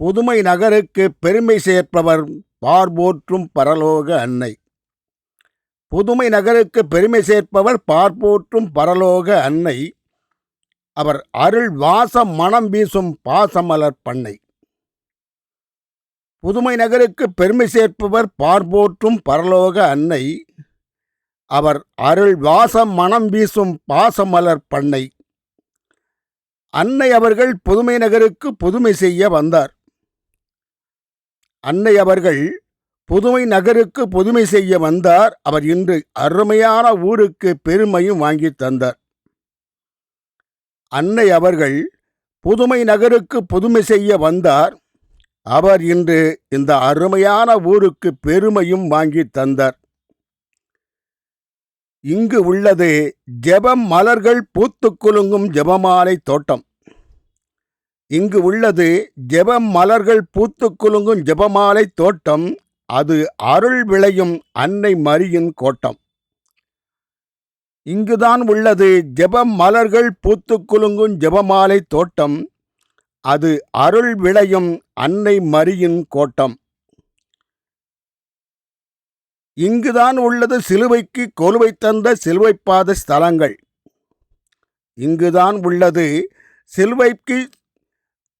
புதுமை நகருக்கு பெருமை சேர்ப்பவர் பார்போற்றும் பரலோக அன்னை. புதுமை நகருக்கு பெருமை சேர்ப்பவர் பார்போற்றும் பரலோக அன்னை. அவர் அருள் வாசம் மனம் வீசும் பாசமலர் பண்ணை. புதுமை நகருக்கு பெருமை சேர்ப்பவர் பார்போற்றும் பரலோக அன்னை. அவர் அருள் வாசம் மனம் வீசும் பாசமலர் பண்ணை. அன்னை அவர்கள் புதுமை நகருக்கு புதுமை செய்ய வந்தார். அன்னை அவர்கள் புதுமை நகருக்கு புதுமை செய்ய வந்தார். அவர் இன்று அருமையான ஊருக்கு பெருமையும் வாங்கி தந்தார். அன்னை அவர்கள் புதுமை நகருக்கு புதுமை செய்ய வந்தார். அவர் இன்று இந்த அருமையான ஊருக்கு பெருமையும் வாங்கி தந்தார். இங்கு உள்ளது ஜெபம் மலர்கள் பூத்து குலுங்கும் ஜெபமாலை தோட்டம். இங்கு உள்ளது ஜெபம் மலர்கள் பூத்து குலுங்கும் ஜெபமாலை தோட்டம் அது அருள் விளையும் அன்னை மரியின் கோட்டம். இங்குதான் உள்ளது ஜெபம் மலர்கள் பூத்து குலுங்கும் ஜெபமாலை தோட்டம் அது அருள் விளையும் அன்னை மரியின் கோட்டம். இங்குதான் உள்ளது சிலுவைக்கு கொலுவை தந்த சிலுவைப்பாத ஸ்தலங்கள் இங்குதான் உள்ளது சிலுவைக்கு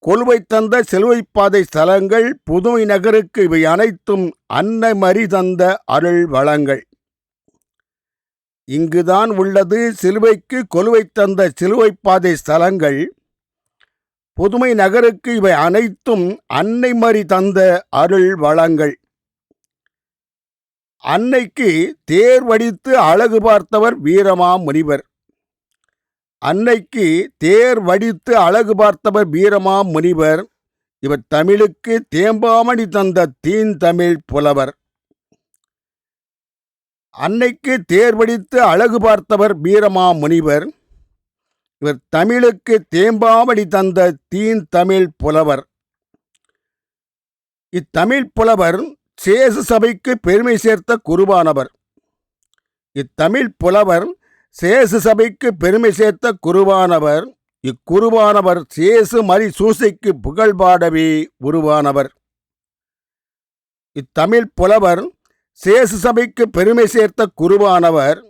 கொலுவை தந்த சிலுவைப்பாதை ஸ்தலங்கள் புதுமை நகருக்கு இவை அனைத்தும் அன்னமரி தந்த அருள் வளங்கள். இங்குதான் உள்ளது சிலுவைக்கு கொலுவை தந்த சிலுவைப்பாதை ஸ்தலங்கள் புதுமை நகருக்கு இவை அனைத்தும் அன்னை மறி தந்த அருள் வளங்கள். அன்னைக்கு தேர் வடித்து அழகு பார்த்தவர் வீரமா முனிவர் அன்னைக்கு தேர் வடித்து அழகு பார்த்தவர் வீரமா முனிவர். இவர் தமிழுக்கு தேம்பாமணி தந்த தீன் தமிழ் புலவர். அன்னைக்கு தேர் வடித்து அழகு பார்த்தவர் வீரமா முனிவர். இவர் தமிழுக்கு தேம்பாமணி தந்த தீன் தமிழ் புலவர். இத்தமிழ் புலவர் சேச சபைக்கு பெருமை சேர்த்த குருவானவர். இத்தமிழ் புலவர் சேசு சபைக்கு பெருமை சேர்த்த குருவானவர் இக்குருவானவர் சேசு மரி சூசைக்கு புகழ் பாடவே உருவானவர். இத்தமிழ் புலவர் சேசு சபைக்கு பெருமை சேர்த்த குருவானவர்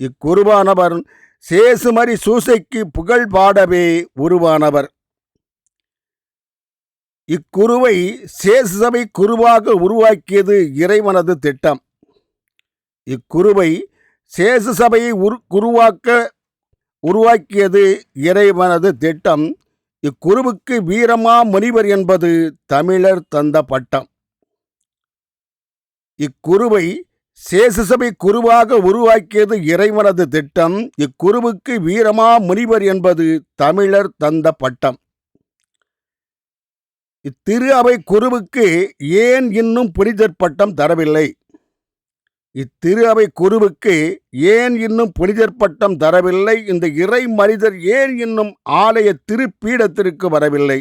இக்குருவானவர் சேசுமரி சூசைக்கு புகழ் பாடவே உருவானவர். இக்குருவை சேசு சபை குருவாக உருவாக்கியது இறைவனது திட்டம். இக்குருவை சேசு சபையை உரு குருவாக்க உருவாக்கியது இறைவனது திட்டம். இக்குருவுக்கு வீரமா முனிவர் என்பது தமிழர் தந்த பட்டம். இக்குருவை சேசுசபை குருவாக உருவாக்கியது இறைவனது திட்டம். இக்குருவுக்கு வீரமா முனிவர் என்பது தமிழர் தந்த பட்டம். இத்திரு அவை குருவுக்கு ஏன் இன்னும் புனிதர் பட்டம் தரவில்லை? இத்திரு அவை குருவுக்கு ஏன் இன்னும் புனிதர் பட்டம் தரவில்லை? இந்த இறை மனிதர் ஏன் இன்னும் ஆலய திருப்பீடத்திற்கு வரவில்லை?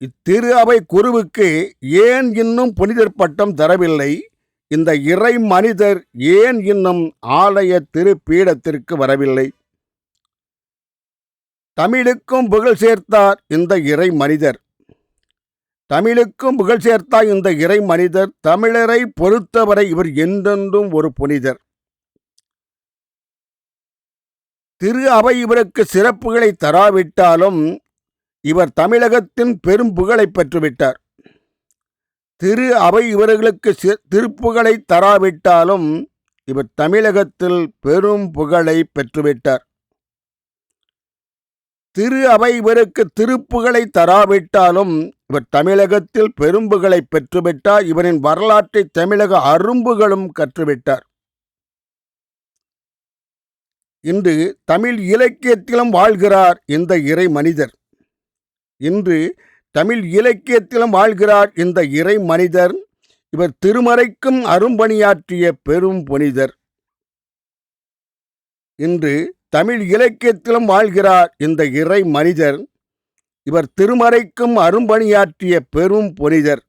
இத்திரு அவை குருவுக்கு ஏன் இன்னும் புனிதர் பட்டம் தரவில்லை? இந்த இறை மனிதர் ஏன் இன்னும் ஆலய திருப்பீடத்திற்கு வரவில்லை? தமிழுக்கும் புகழ் சேர்த்தார் இந்த இறை மனிதர். தமிழுக்கும் புகழ் சேர்த்தாய் இந்த இறை மனிதர் தமிழரை பொறுத்தவரை இவர் என்றென்றும் ஒரு புனிதர். திரு அவை இவருக்கு சிறப்புகளை தராவிட்டாலும் இவர் தமிழகத்தின் பெரும் புகழை பெற்றுவிட்டார். திரு அவை இவர்களுக்கு சி- திருப்புகழை தராவிட்டாலும் இவர் தமிழகத்தில் பெரும் புகழை பெற்றுவிட்டார். திரு அவை இவருக்கு திருப்புகழை தராவிட்டாலும் இவர் தமிழகத்தில் பெரும்புகளை பெற்றுவிட்டார். இவரின் வரலாற்றை தமிழக அரும்புகளும் கற்றுவிட்டார். இன்று தமிழ் இலக்கியத்திலும் வாழ்கிறார் இந்த இறை மனிதர். இன்று தமிழ் இலக்கியத்திலும் வாழ்கிறார் இந்த இறை மனிதர். இவர் திருமறைக்கும் அரும்பணியாற்றிய பெரும் புனிதர். இன்று தமிழ் இலக்கியத்திலும் வாழ்கிறார் இந்த இறை மனிதர். இவர் திருமறைக்கும் அரும்பணியாற்றிய பெரும் புனிதர்.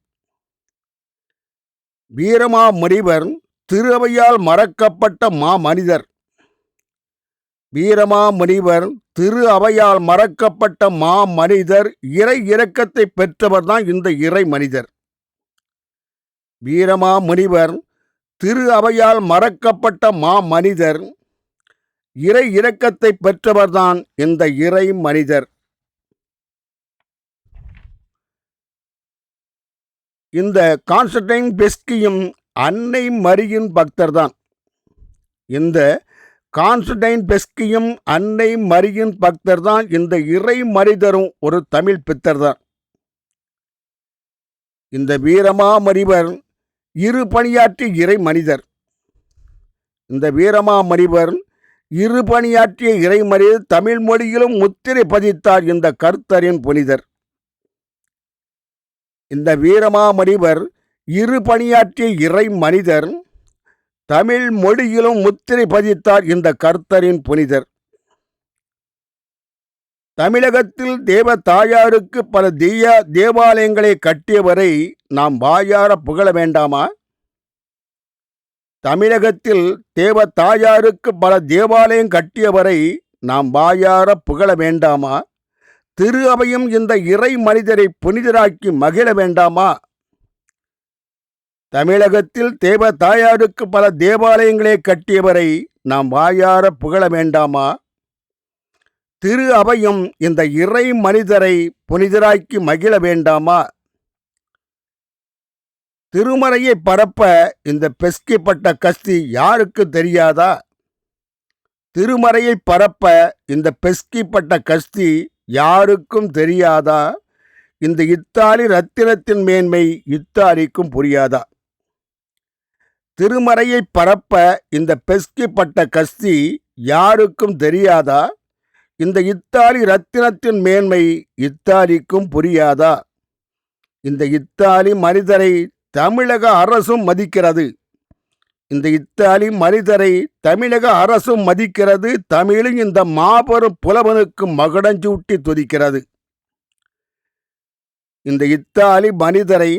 வீரமா முனிவர் திருவையால் மறக்கப்பட்ட மாமனிதர் வீரமாமுனிவர் வீரமா முனிவர் திரு அவையால் மறக்கப்பட்ட மா மனிதர் இறை இரக்கத்தை பெற்றவர் தான் இந்த இறை மனிதர். வீரமா முனிவர் திரு அவையால் மறக்கப்பட்ட மா மனிதர் இறை இரக்கத்தை பெற்றவர்தான் இந்த இறை மனிதர். இந்த கான்ஸ்டன்டைன் பெஸ்கியும் அன்னை மரியின் பக்தர் தான் இந்த கான்ஸ்டன்டைன் பெஸ்கியும் அன்னை மரியின் பக்தர்தான். இந்த இறை மறிதரும் ஒரு தமிழ் பித்தர் தான் இந்த வீரமாமரிவர் இரு பணியாற்றி இறை மனிதர். இந்த வீரமாமறிவர் இரு பணியாற்றிய இறை தமிழ் மொழியிலும் முத்திரை பதித்தார். இந்த கர்த்தரின் புனிதர். இந்த வீரமாமனிவர் இரு பணியாற்றிய இறை மனிதர் தமிழ் மொழியிலும் முத்திரை பதித்தார் இந்த கர்த்தரின் புனிதர். தமிழகத்தில் தேவ தாயாருக்கு பல தெய்ய தேவாலயங்களை கட்டியவரை நாம் வாயார புகழ வேண்டாமா? தமிழகத்தில் தேவ தாயாருக்கு பல தேவாலயம் கட்டியவரை நாம் வாயார புகழ வேண்டாமா? திரு அவையும் இந்த இறை மனிதரை புனிதராக்கி மகிழ வேண்டாமா? தமிழகத்தில் தேவ தாயாருக்கு பல தேவாலயங்களை கட்டியவரை நாம் வாயார புகழ வேண்டாமா? திரு அவையும் இந்த இறை மனிதரை புனிதராக்கி மகிழ வேண்டாமா? திருமறையை பரப்ப இந்த பெஸ்கிப்பட்ட கஸ்தி யாருக்கு தெரியாதா? திருமறையை பரப்ப இந்த பெஸ்கிப்பட்ட கஸ்தி யாருக்கும் தெரியாதா? இந்த இத்தாலி ரத்தினத்தின் மேன்மை இத்தாலிக்கும் புரியாதா? திருமறையை பரப்ப இந்த பெஸ்கிப்பட்ட கஸ்தி யாருக்கும் தெரியாதா? இந்த இத்தாலி ரத்தினத்தின் மேன்மை இத்தாலிக்கும் புரியாதா? இந்த இத்தாலி மனிதரை தமிழக அரசும் மதிக்கிறது. இந்த இத்தாலி மனிதரை தமிழக அரசும் மதிக்கிறது தமிழும் இந்த மாபெரும் புலவனுக்கு மகுடஞ்சூட்டி துதிக்கிறது. இந்த இத்தாலி மனிதரை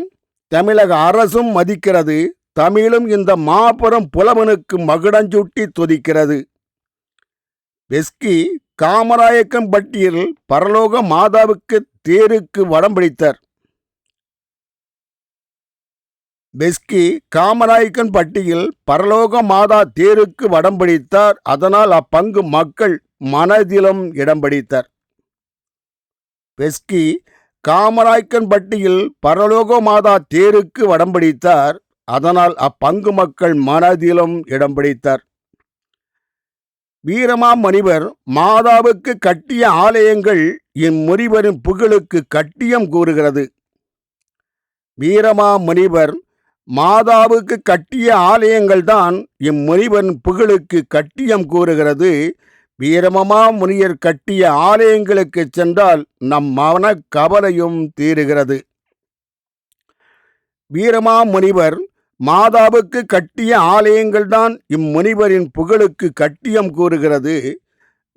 தமிழக அரசும் மதிக்கிறது தமிழும் இந்த மாபெரும் புலவனுக்கு மகுடஞ்சூட்டி துதிக்கிறது. வெஸ்கி காமராயக்கம்பட்டியில் பரலோக மாதாவுக்கு தேருக்கு வடம் பிடித்தார். பெஸ்கி காமராயக்கன் பட்டியில் பரலோக மாதா தேருக்கு வடம் பிடித்தார். அதனால் அப்பங்கு மக்கள் மனதிலும் இடம் பிடித்தார். பெஸ்கி காமராய்க்கன் பட்டியில் பரலோக மாதா தேருக்கு வடம் பிடித்தார். அதனால் அப்பங்கு மக்கள் மனதிலும் இடம் பிடித்தார். வீரமா மணிவர் மாதாவுக்கு கட்டிய ஆலயங்கள் இம்முனிவரின் புகழுக்கு கட்டியம் கூறுகிறது. வீரமா முனிவர் மாதாவுக்கு கட்டிய ஆலயங்கள்தான் இம்முனிவன் புகழுக்கு கட்டியம் கூறுகிறது. வீரமமா முனியர் கட்டிய ஆலயங்களுக்கு சென்றால் நம் மன கவலையும் தீருகிறது. வீரமா முனிவர் மாதாவுக்கு கட்டிய ஆலயங்கள்தான் இம்முனிவரின் புகழுக்கு கட்டியம் கூறுகிறது.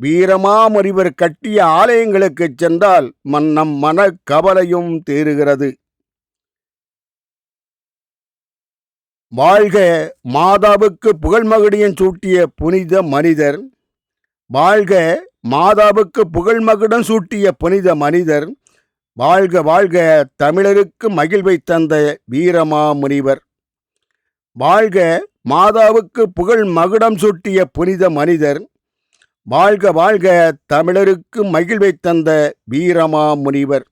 வீரமா முனிவர் கட்டிய ஆலயங்களுக்கு சென்றால் மன் நம் மன கவலையும் தீருகிறது. வாழ்க மாதாவுக்கு புகழ்மகுடியன் சூட்டிய புனித மனிதர். வாழ்க மாதாவுக்கு புகழ்மகுடம் சூட்டிய புனித மனிதர். வாழ்க வாழ்க தமிழருக்கு மகிழ்வை தந்த வீரமா முனிவர் வாழ்க மாதாவுக்கு புகழ் மகுடம் சூட்டிய புனித மனிதர். வாழ்க வாழ்க தமிழருக்கு மகிழ்வை தந்த வீரமா முனிவர்